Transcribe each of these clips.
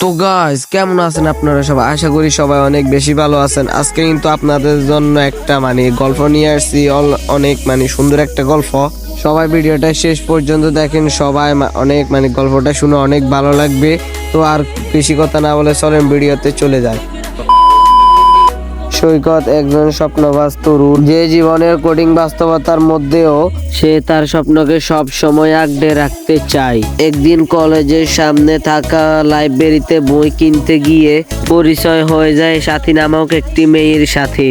তো গাইস কেমন আছেন আপনারা সবাই? আশা করি সবাই অনেক বেশি ভালো আছেন। আজকে কিন্তু আপনাদের জন্য একটা মানে গল্প নিয়ে আসছি। অনেক মানে সুন্দর একটা গল্প। সবাই ভিডিওটা শেষ পর্যন্ত দেখেন। সবাই অনেক মানে গল্পটা শুনে অনেক ভালো লাগবে। তো আর বেশি কথা না বলে চলেন ভিডিওতে চলে যায় সৈকত একজন স্বপ্নবাজ তরুণ। যে জীবনের কঠিন বাস্তবতার মধ্যেও সে তার স্বপ্নকে সব সময় আগড়ে রাখতে চায়। একদিন কলেজের সামনে থাকা লাইব্রেরিতে বই কিনতে গিয়ে পরিচয় হয়ে যায় সাথী নামক একটি মেয়ের সাথে।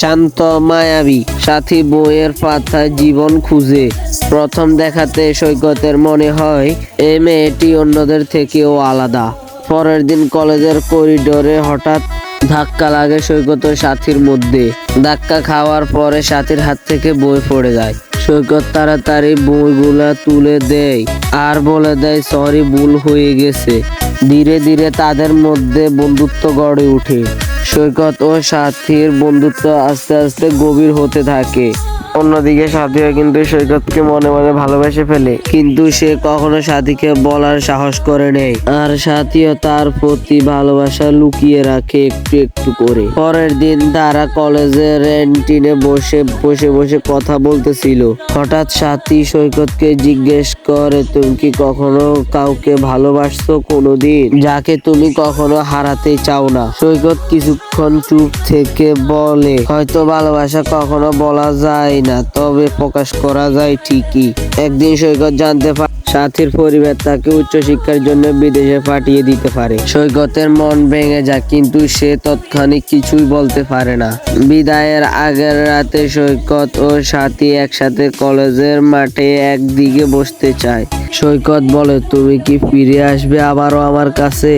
শান্ত, মায়াবী সাথী বইয়ের পাতায় জীবন খুঁজে। প্রথম দেখাতে সৈকতের মনে হয় এই মেয়েটি অন্যদের থেকেও আলাদা। পরের দিন কলেজের করিডোরে হঠাৎ ধাক্কা লাগে সৈকত ও সাথীর মধ্যে। ধাক্কা খাওয়ার পরে সাথীর হাত থেকে বই পড়ে যায়। সৈকত তাড়াতাড়ি বইগুলা তুলে দেয় আর বলে দেয়, সরি, ভুল হয়ে গেছে। ধীরে ধীরে তাদের মধ্যে বন্ধুত্ব গড়ে ওঠে। সৈকত ও সাথীর বন্ধুত্ব আস্তে আস্তে গভীর হতে থাকে। অন্যদিকে সাথীও কিন্তু সৈকতকে মনে মনে ভালোবেসে ফেলে। কিন্তু সে কখনো সাথীকে বলার সাহস করে নেই। আর সাথীও তার প্রতি ভালোবাসা লুকিয়ে রাখে একটু একটু করে। পরের দিন তারা কলেজের ক্যান্টিনে বসে বসে বসে কথা বলতেছিল। হঠাৎ সাথী সৈকতকে জিজ্ঞেস করে, তুমি কি কখনো কাউকে ভালোবাসছো কোনোদিন? যাকে তুমি কখনো হারাতে চাও না। সৈকত কিছুক্ষণ চুপ থেকে বলে, হয়তো ভালোবাসা কখনো বলা যায় না, তবে প্রকাশ করা যায় ঠিকই। একদিন সৈকত জানতে পারে সাথীর পরিবার তাকে উচ্চশিক্ষার জন্য বিদেশে পাঠিয়ে দিতে পারে। সৈকতের মন ভেঙে যায়, কিন্তু সে তৎক্ষণিক কিছুই বলতে পারে না। বিদায়ের আগের রাতে সৈকত ও সাথী একসাথে কলেজের মাঠে একদিকে বসতে চায়। সৈকত বলে, তুমি কি ফিরে আসবে আবারও আমার কাছে?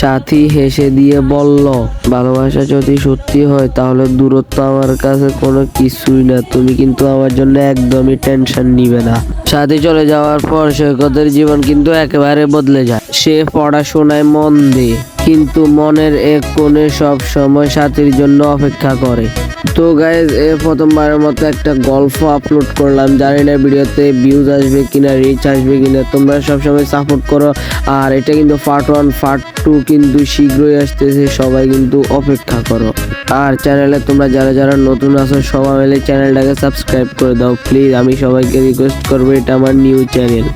সাথী হেসে দিয়ে বলল, ভালোবাসা যদি সত্যি হয়, তাহলে দূরত্ব আমার কাছে কোনো কিছুই না। তুমি কিন্তু আমার জন্য একদমই টেনশন নিবে না। সাথী চলে যাওয়ার পর সৈকতের জীবন কিন্তু একেবারে বদলে যায়। সে পড়াশোনায় মন দেয়, কিন্তু মনের এক কোণে সব সময় সাথীর জন্য অপেক্ষা করে। তো গাইজ এ প্রথমবারের মতো একটা গল্প আপলোড করলাম। জানি না ভিডিওতে ভিউজ আসবে কিনা রিচ আসবে কিনা, তোমরা সবসময় সাপোর্ট করো। আর এটা কিন্তু পার্ট ওয়ান পার্ট টু কিন্তু শীঘ্রই আসতেছে, সবাই কিন্তু অপেক্ষা করো। আর চ্যানেলে তোমরা যারা যারা নতুন আছো, সবাই মিলে চ্যানেলটাকে সাবস্ক্রাইব করে দাও প্লিজ আমি সবাইকে রিকোয়েস্ট করব, এটা আমার নিউ চ্যানেল